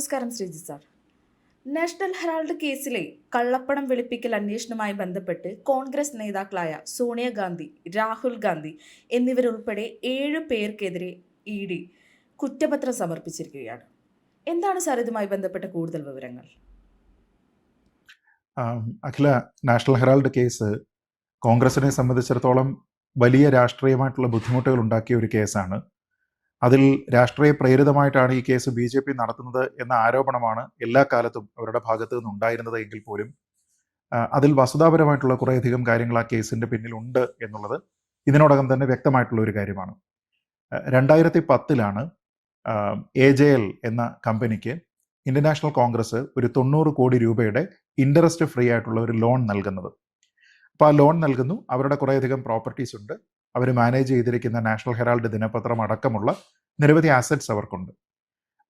നമസ്കാരം Sreejith sir. National Herald കേസിലെ കള്ളപ്പണം വെളുപ്പിക്കൽ അന്വേഷണവുമായി ബന്ധപ്പെട്ട് കോൺഗ്രസ് നേതാക്കളായ സോണിയാഗാന്ധി രാഹുൽ ഗാന്ധി എന്നിവരുൾപ്പെടെ ഏഴ് പേർക്കെതിരെ ഇ ഡി കുറ്റപത്രം സമർപ്പിച്ചിരിക്കുകയാണ്. എന്താണ് സാർ ഇതുമായി ബന്ധപ്പെട്ട കൂടുതൽ വിവരങ്ങൾ? അഖില നാഷണൽ ഹെറാൾഡ് കേസ് കോൺഗ്രസിനെ സംബന്ധിച്ചിടത്തോളം വലിയ രാഷ്ട്രീയമായിട്ടുള്ള ബുദ്ധിമുട്ടുകൾ ഉണ്ടാക്കിയ ഒരു കേസാണ്. അതിൽ രാഷ്ട്രീയ പ്രേരിതമായിട്ടാണ് ഈ കേസ് ബി ജെ പി നടത്തുന്നത് എന്ന ആരോപണമാണ് എല്ലാ കാലത്തും അവരുടെ ഭാഗത്തു നിന്നുണ്ടായിരുന്നത് എങ്കിൽ പോലും. അതിൽ വസ്തുതാപരമായിട്ടുള്ള കുറേയധികം കാര്യങ്ങൾ ആ കേസിന്റെ പിന്നിലുണ്ട് എന്നുള്ളത് ഇതിനോടകം തന്നെ വ്യക്തമായിട്ടുള്ള ഒരു കാര്യമാണ്. രണ്ടായിരത്തി പത്തിലാണ് എ ജെ എൽ എന്ന കമ്പനിക്ക് ഇന്ത്യൻ നാഷണൽ കോൺഗ്രസ് ഒരു തൊണ്ണൂറ് കോടി രൂപയുടെ ഇൻട്രസ്റ്റ് ഫ്രീ ആയിട്ടുള്ള ഒരു ലോൺ നൽകുന്നത്. അപ്പോൾ ആ ലോൺ നൽകുന്നു. അവരുടെ കുറേയധികം പ്രോപ്പർട്ടീസ് ഉണ്ട്. അവർ മാനേജ് ചെയ്തിരിക്കുന്ന നാഷണൽ ഹെറാൾഡ് ദിനപത്രം അടക്കമുള്ള നിരവധി ആസറ്റ്സ് അവർക്കുണ്ട്.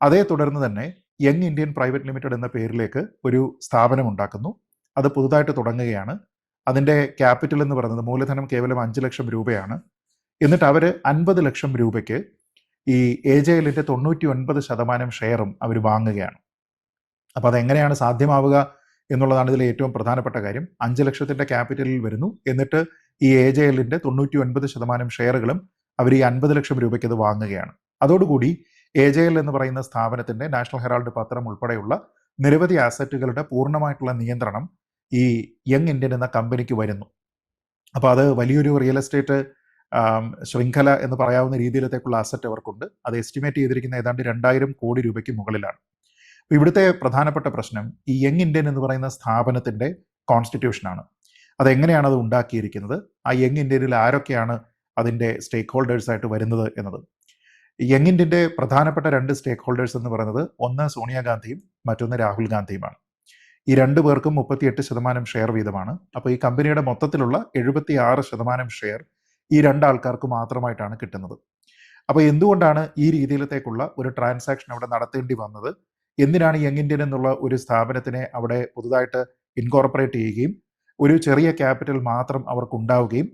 അതേ തുടർന്ന് തന്നെ യങ് ഇന്ത്യൻ പ്രൈവറ്റ് ലിമിറ്റഡ് എന്ന പേരിലേക്ക് ഒരു സ്ഥാപനം ഉണ്ടാക്കുന്നു. അത് പുതുതായിട്ട് തുടങ്ങുകയാണ്. അതിന്റെ ക്യാപിറ്റൽ എന്ന് പറയുന്നത് മൂലധനം കേവലം അഞ്ച് ലക്ഷം രൂപയാണ്. എന്നിട്ട് അവർ അൻപത് ലക്ഷം രൂപയ്ക്ക് ഈ എ ജെ എല്ലിന്റെ തൊണ്ണൂറ്റി ഒൻപത് ശതമാനം ഷെയറും അവർ വാങ്ങുകയാണ്. അപ്പോൾ അതെങ്ങനെയാണ് സാധ്യമാവുക എന്നുള്ളതാണ് ഇതിലെ ഏറ്റവും പ്രധാനപ്പെട്ട കാര്യം. അഞ്ച് ലക്ഷത്തിന്റെ ക്യാപിറ്റലിൽ വരുന്നു. എന്നിട്ട് ഈ എ ജെ എല്ലിന്റെ തൊണ്ണൂറ്റി ഒൻപത് ശതമാനം ഷെയറുകളും അവർ ഈ അൻപത് ലക്ഷം രൂപയ്ക്ക് അത് വാങ്ങുകയാണ്. അതോടുകൂടി എ ജെ എൽ എന്ന് പറയുന്ന സ്ഥാപനത്തിന്റെ നാഷണൽ ഹെറാൾഡ് പത്രം ഉൾപ്പെടെയുള്ള നിരവധി ആസറ്റുകളുടെ പൂർണമായിട്ടുള്ള നിയന്ത്രണം ഈ യങ് ഇന്ത്യൻ എന്ന കമ്പനിക്ക് വരുന്നു. അപ്പോൾ അത് വലിയൊരു റിയൽ എസ്റ്റേറ്റ് ശൃംഖല എന്ന് പറയാവുന്ന രീതിയിലത്തേക്കുള്ള അസറ്റ് അവർക്കുണ്ട്. അത് എസ്റ്റിമേറ്റ് ചെയ്തിരിക്കുന്ന ഏതാണ്ട് രണ്ടായിരം കോടി രൂപയ്ക്ക് മുകളിലാണ്. അപ്പോൾ ഇവിടുത്തെ പ്രധാനപ്പെട്ട പ്രശ്നം ഈ യങ് ഇന്ത്യൻ എന്ന് പറയുന്ന സ്ഥാപനത്തിന്റെ കോൺസ്റ്റിറ്റ്യൂഷനാണ് അതെങ്ങനെയാണ് അത് ഉണ്ടാക്കിയിരിക്കുന്നത്? ആ യങ് ഇന്ത്യനിൽ ആരൊക്കെയാണ് അതിന്റെ സ്റ്റേക്ക് ഹോൾഡേഴ്സ് ആയിട്ട് വരുന്നത് എന്നത്? യങ് ഇന്ത്യന്റെ പ്രധാനപ്പെട്ട രണ്ട് സ്റ്റേക്ക് ഹോൾഡേഴ്സ് എന്ന് പറയുന്നത് ഒന്ന് സോണിയാഗാന്ധിയും മറ്റൊന്ന് രാഹുൽ ഗാന്ധിയുമാണ്. ഈ രണ്ടു പേർക്കും മുപ്പത്തിയെട്ട് ശതമാനം ഷെയർ വീതമാണ്. അപ്പോൾ ഈ കമ്പനിയുടെ മൊത്തത്തിലുള്ള എഴുപത്തി ആറ് ശതമാനം ഷെയർ ഈ രണ്ടാൾക്കാർക്ക് മാത്രമായിട്ടാണ് കിട്ടുന്നത്. അപ്പോൾ എന്തുകൊണ്ടാണ് ഈ രീതിയിലത്തേക്കുള്ള ഒരു ട്രാൻസാക്ഷൻ അവിടെ നടത്തേണ്ടി വന്നത്? എന്തിനാണ് യങ് ഇന്ത്യൻ എന്നുള്ള ഒരു സ്ഥാപനത്തിനെ അവിടെ പുതുതായിട്ട് ഇൻകോർപ്പറേറ്റ് ചെയ്യുകയും ഒരു ചെറിയ ക്യാപിറ്റൽ മാത്രം അവർക്ക് ഉണ്ടാവുകയും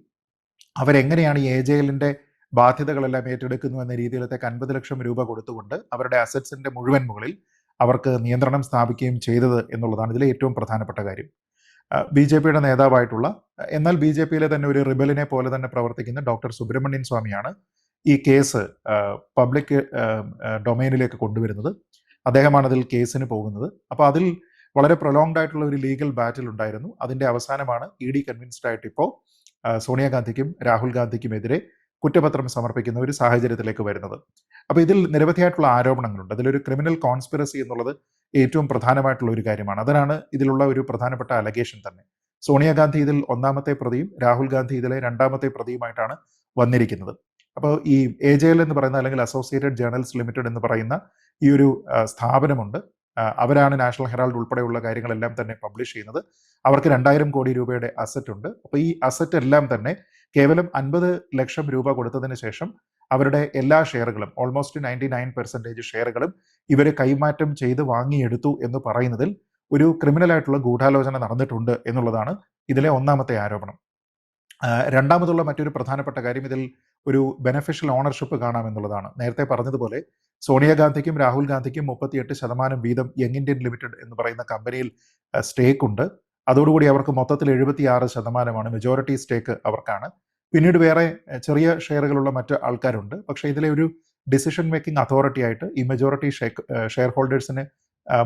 അവരെങ്ങനെയാണ് ഈ എ ജെ എല്ലിന്റെ ബാധ്യതകളെല്ലാം ഏറ്റെടുക്കുന്നു എന്ന രീതിയിലത്തേക്ക് അൻപത് ലക്ഷം രൂപ കൊടുത്തുകൊണ്ട് അവരുടെ അസറ്റ്സിന്റെ മുഴുവൻ മുകളിൽ അവർക്ക് നിയന്ത്രണം സ്ഥാപിക്കുകയും ചെയ്തത് എന്നുള്ളതാണ് ഇതിലെ ഏറ്റവും പ്രധാനപ്പെട്ട കാര്യം. ബി ജെ പിയുടെ നേതാവായിട്ടുള്ള എന്നാൽ ബി ജെ പിയിലെ തന്നെ ഒരു റിബലിനെ പോലെ തന്നെ പ്രവർത്തിക്കുന്ന ഡോക്ടർ സുബ്രഹ്മണ്യൻ സ്വാമിയാണ് ഈ കേസ് പബ്ലിക് ഡൊമൈനിലേക്ക് കൊണ്ടുവരുന്നത്. അദ്ദേഹമാണ് അതിൽ കേസിന് പോകുന്നത്. അപ്പോൾ അതിൽ വളരെ പ്രൊലോങ്ഡ് ആയിട്ടുള്ള ഒരു ലീഗൽ ബാറ്റിൽ ഉണ്ടായിരുന്നു. അതിന്റെ അവസാനമാണ് ഇ ഡി കൺവിൻസ്ഡ് ആയിട്ട് ഇപ്പോൾ സോണിയാഗാന്ധിക്കും രാഹുൽ ഗാന്ധിക്കും ഗാന്ധിക്കുമെതിരെ കുറ്റപത്രം സമർപ്പിക്കുന്ന ഒരു സാഹചര്യത്തിലേക്ക് വരുന്നത്. അപ്പോൾ ഇതിൽ നിരവധിയായിട്ടുള്ള ആരോപണങ്ങളുണ്ട്. അതിലൊരു ക്രിമിനൽ കോൺസ്പിറസി എന്നുള്ളത് ഏറ്റവും പ്രധാനമായിട്ടുള്ള ഒരു കാര്യമാണ്. അതിനാണ് ഇതിലുള്ള ഒരു പ്രധാനപ്പെട്ട അലഗേഷൻ തന്നെ. സോണിയാഗാന്ധി ഇതിൽ ഒന്നാമത്തെ പ്രതിയും രാഹുൽ ഗാന്ധി ഇതിലെ രണ്ടാമത്തെ പ്രതിയുമായിട്ടാണ് വന്നിരിക്കുന്നത്. അപ്പോൾ ഈ എ ജെ എൽ എന്ന് പറയുന്ന അല്ലെങ്കിൽ അസോസിയേറ്റഡ് ജേർണൽസ് ലിമിറ്റഡ് എന്ന് പറയുന്ന ഈ ഒരു സ്ഥാപനമുണ്ട്. അവരാണ് നാഷണൽ ഹെറാൾഡ് ഉൾപ്പെടെയുള്ള കാര്യങ്ങളെല്ലാം തന്നെ പബ്ലിഷ് ചെയ്യുന്നത്. അവർക്ക് രണ്ടായിരം കോടി രൂപയുടെ അസറ്റ് ഉണ്ട്. അപ്പോൾ ഈ അസറ്റ് എല്ലാം തന്നെ കേവലം അൻപത് ലക്ഷം രൂപ കൊടുത്തതിന് ശേഷം അവരുടെ എല്ലാ ഷെയറുകളും ഓൾമോസ്റ്റ് നയന്റി നയൻ പെർസെന്റേജ് ഷെയറുകളും ഇവരെ കൈമാറ്റം ചെയ്ത് വാങ്ങിയെടുത്തു എന്ന് പറയുന്നതിൽ ഒരു ക്രിമിനൽ ആയിട്ടുള്ള ഗൂഢാലോചന നടന്നിട്ടുണ്ട് എന്നുള്ളതാണ് ഇതിലെ ഒന്നാമത്തെ ആരോപണം. രണ്ടാമതുള്ള മറ്റൊരു പ്രധാനപ്പെട്ട കാര്യം ഇതിൽ ഒരു ബെനഫിഷ്യൽ ഓണർഷിപ്പ് കാണാം എന്നുള്ളതാണ്. നേരത്തെ പറഞ്ഞതുപോലെ സോണിയാഗാന്ധിക്കും രാഹുൽ ഗാന്ധിക്കും മുപ്പത്തിയെട്ട് ശതമാനം വീതം യങ് ഇന്ത്യൻ ലിമിറ്റഡ് എന്ന് പറയുന്ന കമ്പനിയിൽ സ്റ്റേക്ക് ഉണ്ട്. അതോടുകൂടി അവർക്ക് മൊത്തത്തിൽ എഴുപത്തിയാറ് ശതമാനമാണ് മെജോറിറ്റി സ്റ്റേക്ക് അവർക്കാണ്. പിന്നീട് വേറെ ചെറിയ ഷെയറുകളുള്ള മറ്റ് ആൾക്കാരുണ്ട്. പക്ഷേ ഇതിലെ ഒരു ഡിസിഷൻ മേക്കിംഗ് അതോറിറ്റി ആയിട്ട് ഈ മെജോറിറ്റി ഷെയർ ഹോൾഡേഴ്സിന്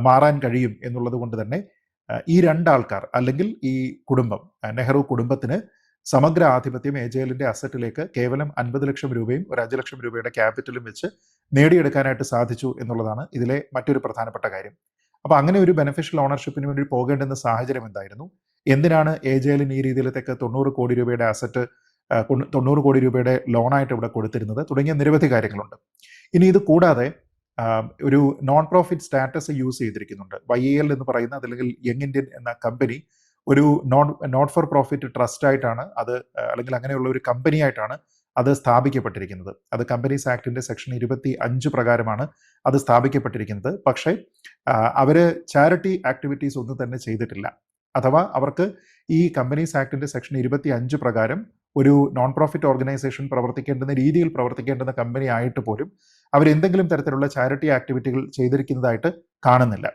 മാറാൻ കഴിയും എന്നുള്ളത് കൊണ്ട് തന്നെ ഈ രണ്ടാൾക്കാർ അല്ലെങ്കിൽ ഈ കുടുംബം നെഹ്റു കുടുംബത്തിന് സമഗ്ര ആധിപത്യം എ ജെ എല്ലിന്റെ അസറ്റിലേക്ക് കേവലം അൻപത് ലക്ഷം രൂപയും ഒരു അഞ്ച് ലക്ഷം രൂപയുടെ ക്യാപിറ്റലും വെച്ച് നേടിയെടുക്കാനായിട്ട് സാധിച്ചു എന്നുള്ളതാണ് ഇതിലെ മറ്റൊരു പ്രധാനപ്പെട്ട കാര്യം. അപ്പൊ അങ്ങനെ ഒരു ബെനിഫിഷ്യൽ ഓണർഷിപ്പിന് വേണ്ടി പോകേണ്ടുന്ന സാഹചര്യം എന്തായിരുന്നു? എന്തിനാണ് എ ജെ എല്ലിന് ഈ രീതിയിലത്തേക്ക് തൊണ്ണൂറ് കോടി രൂപയുടെ അസറ്റ് തൊണ്ണൂറ് കോടി രൂപയുടെ ലോണായിട്ട് ഇവിടെ കൊടുത്തിരുന്നത്? തുടങ്ങിയ നിരവധി കാര്യങ്ങളുണ്ട്. ഇനി ഇത് കൂടാതെ ഒരു നോൺ പ്രോഫിറ്റ് സ്റ്റാറ്റസ് യൂസ് ചെയ്തിരിക്കുന്നുണ്ട് വൈ എൽ എന്ന് പറയുന്ന അതല്ലെങ്കിൽ യങ് ഇന്ത്യൻ എന്ന കമ്പനി ഒരു non not for profit trust ആയിട്ടാണ് അത് അല്ലെങ്കിൽ അങ്ങനെയുള്ള ഒരു കമ്പനി ആയിട്ടാണ് അത് സ്ഥാപിക്കപ്പെട്ടിരിക്കുന്നത്. അത് കമ്പനീസ് ആക്ടിന്റെ സെക്ഷൻ ഇരുപത്തി അഞ്ച് പ്രകാരമാണ് അത് സ്ഥാപിക്കപ്പെട്ടിരിക്കുന്നത്. പക്ഷേ അവർ ചാരിറ്റി ആക്ടിവിറ്റീസ് ഒന്നും തന്നെ ചെയ്തിട്ടില്ല. അഥവാ അവർക്ക് ഈ കമ്പനീസ് ആക്ടിന്റെ സെക്ഷൻ ഇരുപത്തി അഞ്ച് പ്രകാരം ഒരു നോൺ പ്രോഫിറ്റ് ഓർഗനൈസേഷൻ പ്രവർത്തിക്കേണ്ടുന്ന രീതിയിൽ പ്രവർത്തിക്കേണ്ടുന്ന കമ്പനി ആയിട്ട് പോലും അവരെന്തെങ്കിലും തരത്തിലുള്ള ചാരിറ്റി ആക്ടിവിറ്റികൾ ചെയ്തിരിക്കുന്നതായിട്ട് കാണുന്നില്ല.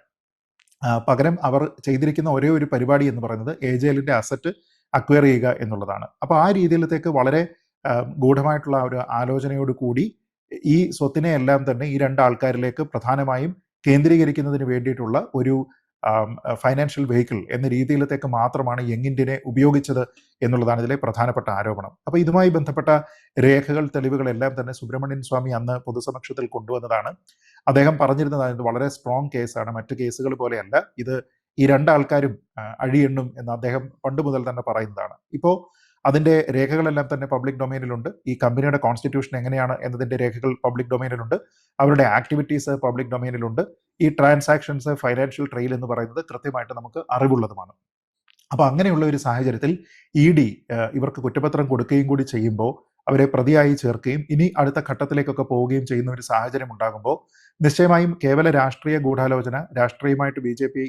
പകരം അവർ ചെയ്തിരിക്കുന്ന ഒരേ ഒരു പരിപാടി എന്ന് പറയുന്നത് എ ജെ എല്ലിന്റെ അസറ്റ് അക്വയർ ചെയ്യുക എന്നുള്ളതാണ്. അപ്പോൾ ആ രീതിയിലത്തേക്ക് വളരെ ഗൂഢമായിട്ടുള്ള ഒരു ആലോചനയോട് കൂടി ഈ സ്വത്തിനെ എല്ലാം തന്നെ ഈ രണ്ട് ആൾക്കാരിലേക്ക് പ്രധാനമായും കേന്ദ്രീകരിക്കുന്നതിന് വേണ്ടിയിട്ടുള്ള ഒരു ഫൈനാൻഷ്യൽ വെഹിക്കിൾ എന്ന രീതിയിലത്തേക്ക് മാത്രമാണ് യങ്ങിൻഡിനെ ഉപയോഗിച്ചത് എന്നുള്ളതാണ് ഇതിലെ പ്രധാനപ്പെട്ട ആരോപണം. അപ്പോൾ ഇതുമായി ബന്ധപ്പെട്ട രേഖകൾ തെളിവുകളെല്ലാം തന്നെ സുബ്രഹ്മണ്യൻ സ്വാമി അന്ന് പൊതുസമക്ഷത്തിൽ കൊണ്ടുവന്നതാണ്. അദ്ദേഹം പറഞ്ഞിരുന്നത് ഇത് വളരെ സ്ട്രോങ് കേസാണ് മറ്റു കേസുകൾ പോലെയല്ല. ഇത് ഈ രണ്ടാൾക്കാരും അഴിയെണ്ണും എന്ന് അദ്ദേഹം പണ്ട് മുതൽ തന്നെ പറയുന്നതാണ്. ഇപ്പോൾ അതിന്റെ രേഖകളെല്ലാം തന്നെ പബ്ലിക് ഡൊമൈനിലുണ്ട് ഈ കമ്പനിയുടെ കോൺസ്റ്റിറ്റ്യൂഷൻ എങ്ങനെയാണ് എന്നതിന്റെ രേഖകൾ പബ്ലിക് ഡൊമൈനിലുണ്ട് അവരുടെ ആക്ടിവിറ്റീസ് പബ്ലിക് ഡൊമൈനിലുണ്ട് ഈ ട്രാൻസാക്ഷൻസ് ഫൈനാൻഷ്യൽ ട്രെയിൽ എന്ന് പറയുന്നത് കൃത്യമായിട്ട് നമുക്ക് അറിവുള്ളതുമാണ്. അപ്പോൾ അങ്ങനെയുള്ള ഒരു സാഹചര്യത്തിൽ ഇ ഡി ഇവർക്ക് കുറ്റപത്രം കൊടുക്കുകയും കൂടി ചെയ്യുമ്പോൾ അവരെ പ്രതിയായി ചേർക്കുകയും ഇനി അടുത്ത ഘട്ടത്തിലേക്കൊക്കെ പോവുകയും ചെയ്യുന്ന ഒരു സാഹചര്യം ഉണ്ടാകുമ്പോൾ നിശ്ചയമായും കേവല രാഷ്ട്രീയ ഗൂഢാലോചന രാഷ്ട്രീയമായിട്ട് ബി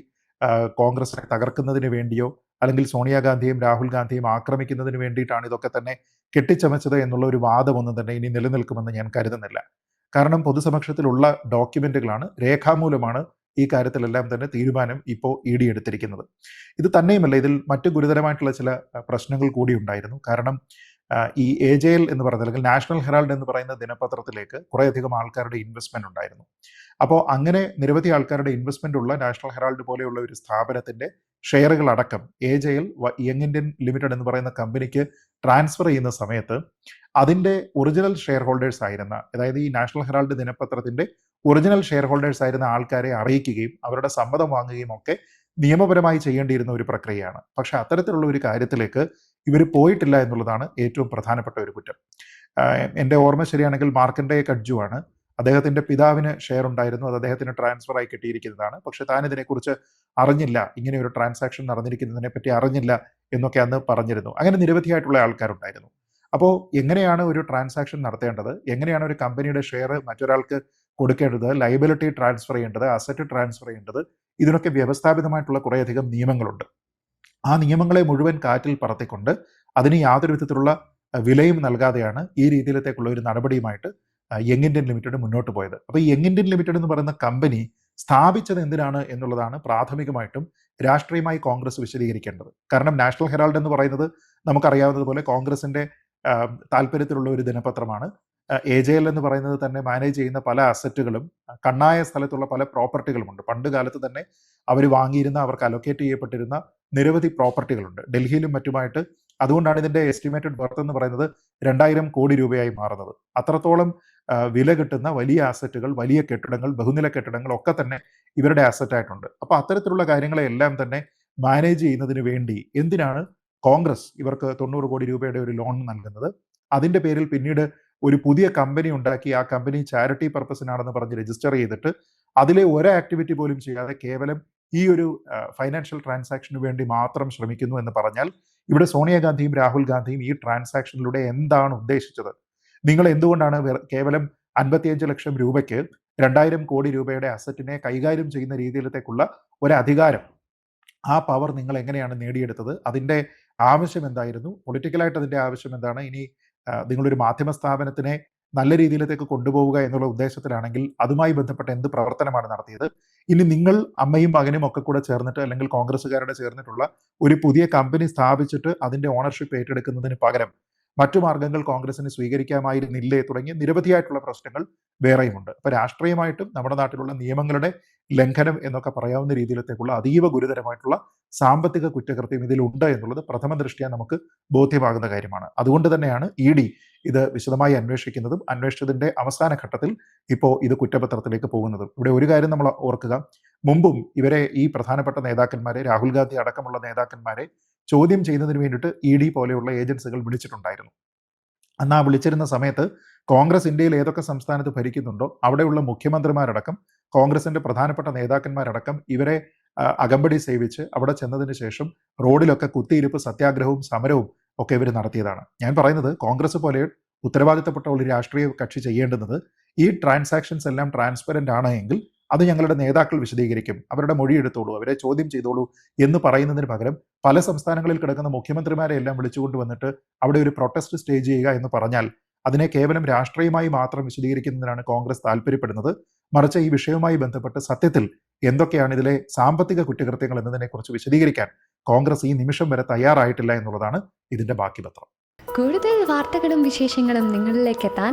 കോൺഗ്രസിനെ തകർക്കുന്നതിന് വേണ്ടിയോ അല്ലെങ്കിൽ സോണിയാഗാന്ധിയും രാഹുൽ ഗാന്ധിയും ആക്രമിക്കുന്നതിന് വേണ്ടിയിട്ടാണ് ഇതൊക്കെ തന്നെ കെട്ടിച്ചമച്ചത് എന്നുള്ള ഒരു വാദമൊന്നും തന്നെ ഇനി നിലനിൽക്കുമെന്ന് ഞാൻ കരുതുന്നില്ല. കാരണം പൊതുസമക്ഷത്തിലുള്ള ഡോക്യുമെന്റുകളാണ് രേഖാമൂലമാണ് ഈ കാര്യത്തിലെല്ലാം തന്നെ തീരുമാനം ഇപ്പോൾ ഡി എടുത്തിരിക്കുന്നത്. ഇത് തന്നെയുമല്ല ഇതിൽ മറ്റു ഗുരുതരമായിട്ടുള്ള ചില പ്രശ്നങ്ങൾ കൂടി ഉണ്ടായിരുന്നു. കാരണം ഈ എ ജെ എൽ എന്ന് പറയുന്നത് അല്ലെങ്കിൽ നാഷണൽ ഹെറാൾഡ് എന്ന് പറയുന്ന ദിനപത്രത്തിലേക്ക് കുറേയധികം ആൾക്കാരുടെ ഇൻവെസ്റ്റ്മെന്റ് ഉണ്ടായിരുന്നു. അപ്പോൾ അങ്ങനെ നിരവധി ആൾക്കാരുടെ ഇൻവെസ്റ്റ്മെന്റ് ഉള്ള നാഷണൽ ഹെറാൾഡ് പോലെയുള്ള ഒരു സ്ഥാപനത്തിന്റെ ഷെയറുകൾ അടക്കം A J L Young Indian limited എന്ന് പറയുന്ന കമ്പനിക്ക് ട്രാൻസ്ഫർ ചെയ്യുന്ന സമയത്ത് അതിന്റെ ഒറിജിനൽ ഷെയർ ഹോൾഡേഴ്സ് ആയിരുന്ന അതായത് ഈ നാഷണൽ ഹെറാൾഡ് ദിനപത്രത്തിന്റെ ഒറിജിനൽ ഷെയർ ഹോൾഡേഴ്സ് ആയിരുന്ന ആൾക്കാരെ അറിയിക്കുകയും അവരുടെ സമ്മതം വാങ്ങുകയും ഒക്കെ നിയമപരമായി ചെയ്യേണ്ടിയിരുന്ന ഒരു പ്രക്രിയയാണ്. പക്ഷേ അത്തരത്തിലുള്ള ഒരു കാര്യത്തിലേക്ക് ഇവർ പോയിട്ടില്ല എന്നുള്ളതാണ് ഏറ്റവും പ്രധാനപ്പെട്ട ഒരു കുറ്റം. എന്റെ ഓർമ്മ ശരിയാണെങ്കിൽ മാർക്കിന്റെ കഡ്ജു ആണ് അദ്ദേഹത്തിന്റെ പിതാവിന് ഷെയർ ഉണ്ടായിരുന്നു. അത് അദ്ദേഹത്തിന് ട്രാൻസ്ഫർ ആയി കിട്ടിയിരിക്കുന്നതാണ്. പക്ഷെ താൻ ഇതിനെക്കുറിച്ച് അറിഞ്ഞില്ല. ഇങ്ങനെ ഒരു ട്രാൻസാക്ഷൻ നടന്നിരിക്കുന്നതിനെ പറ്റി അറിഞ്ഞില്ല എന്നൊക്കെ അന്ന് പറഞ്ഞിരുന്നു. അങ്ങനെ നിരവധിയായിട്ടുള്ള ആൾക്കാരുണ്ടായിരുന്നു. അപ്പോൾ എങ്ങനെയാണ് ഒരു ട്രാൻസാക്ഷൻ നടത്തേണ്ടത്? എങ്ങനെയാണ് ഒരു കമ്പനിയുടെ ഷെയർ മറ്റൊരാൾക്ക് കൊടുക്കേണ്ടത്? ലൈബിലിറ്റി ട്രാൻസ്ഫർ ചെയ്യേണ്ടത്? അസറ്റ് ട്രാൻസ്ഫർ ചെയ്യേണ്ടത്? ഇതിനൊക്കെ വ്യവസ്ഥാപിതമായിട്ടുള്ള കുറേയധികം നിയമങ്ങളുണ്ട്. ആ നിയമങ്ങളെ മുഴുവൻ കാറ്റിൽ പറത്തിക്കൊണ്ട് അതിന് യാതൊരു വിധത്തിലുള്ള വിലയും നൽകാതെയാണ് ഈ രീതിയിലത്തേക്കുള്ള ഒരു നടപടിയുമായിട്ട് യങ് ഇന്ത്യൻ ലിമിറ്റഡ് മുന്നോട്ട് പോയത്. അപ്പോൾ ഈ യങ് ഇന്ത്യൻ ലിമിറ്റഡ് എന്ന് പറയുന്ന കമ്പനി സ്ഥാപിച്ചത് എന്തിനാണ് എന്നുള്ളതാണ് പ്രാഥമികമായിട്ടും രാഷ്ട്രീയമായി കോൺഗ്രസ് വിശദീകരിക്കേണ്ടത്. കാരണം നാഷണൽ ഹെറാൾഡ് എന്ന് പറയുന്നത് നമുക്കറിയാവുന്നതുപോലെ കോൺഗ്രസിന്റെ ആഹ്, താല്പര്യത്തിലുള്ള ഒരു ദിനപത്രമാണ്. എ ജെ എൽ എന്ന് പറയുന്നത് തന്നെ മാനേജ് ചെയ്യുന്ന പല അസറ്റുകളും കണ്ണായ സ്ഥലത്തുള്ള പല പ്രോപ്പർട്ടികളുമുണ്ട് പണ്ട് കാലത്ത് തന്നെ അവർ വാങ്ങിയിരുന്ന അവർക്ക് അലൊക്കേറ്റ് ചെയ്യപ്പെട്ടിരുന്ന നിരവധി പ്രോപ്പർട്ടികളുണ്ട് ഡൽഹിയിലും മറ്റുമായിട്ട് അതുകൊണ്ടാണ് ഇതിന്റെ എസ്റ്റിമേറ്റഡ് വർത്ത് എന്ന് പറയുന്നത് രണ്ടായിരം കോടി രൂപയായി മാറുന്നത്. അത്രത്തോളം വില കിട്ടുന്ന വലിയ ആസറ്റുകൾ വലിയ കെട്ടിടങ്ങൾ ബഹുനില കെട്ടിടങ്ങൾ ഒക്കെ തന്നെ ഇവരുടെ ആസറ്റായിട്ടുണ്ട് അപ്പൊ അത്തരത്തിലുള്ള കാര്യങ്ങളെല്ലാം തന്നെ മാനേജ് ചെയ്യുന്നതിന് വേണ്ടി എന്തിനാണ് കോൺഗ്രസ് ഇവർക്ക് തൊണ്ണൂറ് കോടി രൂപയുടെ ഒരു ലോൺ നൽകുന്നത്? അതിന്റെ പേരിൽ പിന്നീട് ഒരു പുതിയ കമ്പനി ഉണ്ടാക്കി ആ കമ്പനി ചാരിറ്റി പർപ്പസിനാണെന്ന് പറഞ്ഞ് രജിസ്റ്റർ ചെയ്തിട്ട് അതിലെ ഒരു ആക്ടിവിറ്റി പോലും ചെയ്യാതെ കേവലം ഈ ഒരു ഫൈനാൻഷ്യൽ ട്രാൻസാക്ഷന് വേണ്ടി മാത്രം ശ്രമിക്കുന്നു എന്ന് പറഞ്ഞാൽ ഇവിടെ സോണിയാഗാന്ധിയും രാഹുൽ ഗാന്ധിയും ഈ ട്രാൻസാക്ഷനിലൂടെ എന്താണ് ഉദ്ദേശിച്ചത്? നിങ്ങൾ എന്തുകൊണ്ടാണ് കേവലം അൻപത്തിയഞ്ച് ലക്ഷം രൂപയ്ക്ക് രണ്ടായിരം കോടി രൂപയുടെ അസറ്റിനെ കൈകാര്യം ചെയ്യുന്ന രീതിയിലത്തേക്കുള്ള ഒരു അധികാരം ആ പവർ നിങ്ങൾ എങ്ങനെയാണ് നേടിയെടുത്തത്? അതിന്റെ ആവശ്യം എന്തായിരുന്നു? പൊളിറ്റിക്കലായിട്ട് അതിന്റെ ആവശ്യം എന്താണ്? ഇനി നിങ്ങളൊരു മാധ്യമ സ്ഥാപനത്തിനെ നല്ല രീതിയിലത്തേക്ക് കൊണ്ടുപോവുക എന്നുള്ള ഉദ്ദേശത്തിലാണെങ്കിൽ അതുമായി ബന്ധപ്പെട്ട എന്ത് പ്രവർത്തനമാണ് നടത്തിയത്? ഇനി നിങ്ങൾ അമ്മയും മകനും ഒക്കെ കൂടെ ചേർന്നിട്ട് അല്ലെങ്കിൽ കോൺഗ്രസ്സുകാരുടെ ചേർന്നിട്ടുള്ള ഒരു പുതിയ കമ്പനി സ്ഥാപിച്ചിട്ട് അതിന്റെ ഓണർഷിപ്പ് ഏറ്റെടുക്കുന്നതിന് പകരം മറ്റു മാർഗങ്ങൾ കോൺഗ്രസിന് സ്വീകരിക്കാമായിരുന്നില്ലേ തുടങ്ങിയ നിരവധിയായിട്ടുള്ള പ്രശ്നങ്ങൾ വേറെയുമുണ്ട്. അപ്പൊ രാഷ്ട്രീയമായിട്ടും നമ്മുടെ നാട്ടിലുള്ള നിയമങ്ങളുടെ ലംഘനം എന്നൊക്കെ പറയാവുന്ന രീതിയിലത്തേക്കുള്ള അതീവ ഗുരുതരമായിട്ടുള്ള സാമ്പത്തിക കുറ്റകൃത്യം ഇതിലുണ്ട് എന്നുള്ളത് പ്രഥമ ദൃഷ്ടിയ നമുക്ക് ബോധ്യമാകുന്ന കാര്യമാണ്. അതുകൊണ്ട് തന്നെയാണ് ഇ ഡി ഇത് വിശദമായി അന്വേഷിക്കുന്നതും അന്വേഷിച്ചതിന്റെ അവസാന ഘട്ടത്തിൽ ഇപ്പോൾ ഇത് കുറ്റപത്രത്തിലേക്ക് പോകുന്നതും. ഇവിടെ ഒരു കാര്യം നമ്മൾ ഓർക്കുക. മുമ്പും ഇവരെ ഈ പ്രധാനപ്പെട്ട നേതാക്കന്മാരെ രാഹുൽ ഗാന്ധി അടക്കമുള്ള നേതാക്കന്മാരെ ചോദ്യം ചെയ്യുന്നതിന് വേണ്ടിയിട്ട് ഇ ഡി പോലെയുള്ള ഏജൻസികൾ വിളിച്ചിട്ടുണ്ടായിരുന്നു. അന്ന് ആ വിളിച്ചിരുന്ന സമയത്ത് കോൺഗ്രസ് ഇന്ത്യയിൽ ഏതൊക്കെ സംസ്ഥാനത്ത് ഭരിക്കുന്നുണ്ടോ അവിടെയുള്ള മുഖ്യമന്ത്രിമാരടക്കം കോൺഗ്രസിന്റെ പ്രധാനപ്പെട്ട നേതാക്കന്മാരടക്കം ഇവരെ അകമ്പടി സേവിച്ച് അവിടെ ചെന്നതിന് ശേഷം റോഡിലൊക്കെ കുത്തിയിരുപ്പ് സത്യാഗ്രഹവും സമരവും ഒക്കെ ഇവർ നടത്തിയതാണ്. ഞാൻ പറയുന്നത് കോൺഗ്രസ് പോലെ ഉത്തരവാദിത്തപ്പെട്ട ഒരു രാഷ്ട്രീയ കക്ഷി ചെയ്യേണ്ടുന്നത് ഈ ട്രാൻസാക്ഷൻസ് എല്ലാം ട്രാൻസ്പെറന്റ് ആണ് എങ്കിൽ അത് ഞങ്ങളുടെ നേതാക്കൾ വിശദീകരിക്കും. അവരുടെ മൊഴി എടുത്തോളൂ അവരെ ചോദ്യം ചെയ്തോളൂ എന്ന് പറയുന്നതിന് പകരം പല സംസ്ഥാനങ്ങളിൽ കിടക്കുന്ന മുഖ്യമന്ത്രിമാരെ എല്ലാം വിളിച്ചുകൊണ്ട് വന്നിട്ട് അവിടെ ഒരു പ്രൊട്ടസ്റ്റ് സ്റ്റേജ് ചെയ്യുക എന്ന് പറഞ്ഞാൽ അതിനെ കേവലം രാഷ്ട്രീയമായി മാത്രം വിശദീകരിക്കുന്നതിനാണ് കോൺഗ്രസ് താല്പര്യപ്പെടുന്നത്. മറിച്ച് ഈ വിഷയവുമായി ബന്ധപ്പെട്ട് സത്യത്തിൽ എന്തൊക്കെയാണ് ഇതിലെ സാമ്പത്തിക കുറ്റകൃത്യങ്ങൾ എന്നതിനെ എന്നതിനെക്കുറിച്ച് വിശദീകരിക്കാൻ കോൺഗ്രസ് ഈ നിമിഷം വരെ തയ്യാറായിട്ടില്ല എന്നുള്ളതാണ് ഇതിന്റെ ബാക്കി പത്രം. കൂടുതൽ വാർത്തകളും വിശേഷങ്ങളും നിങ്ങളിലേക്ക് എത്താൻ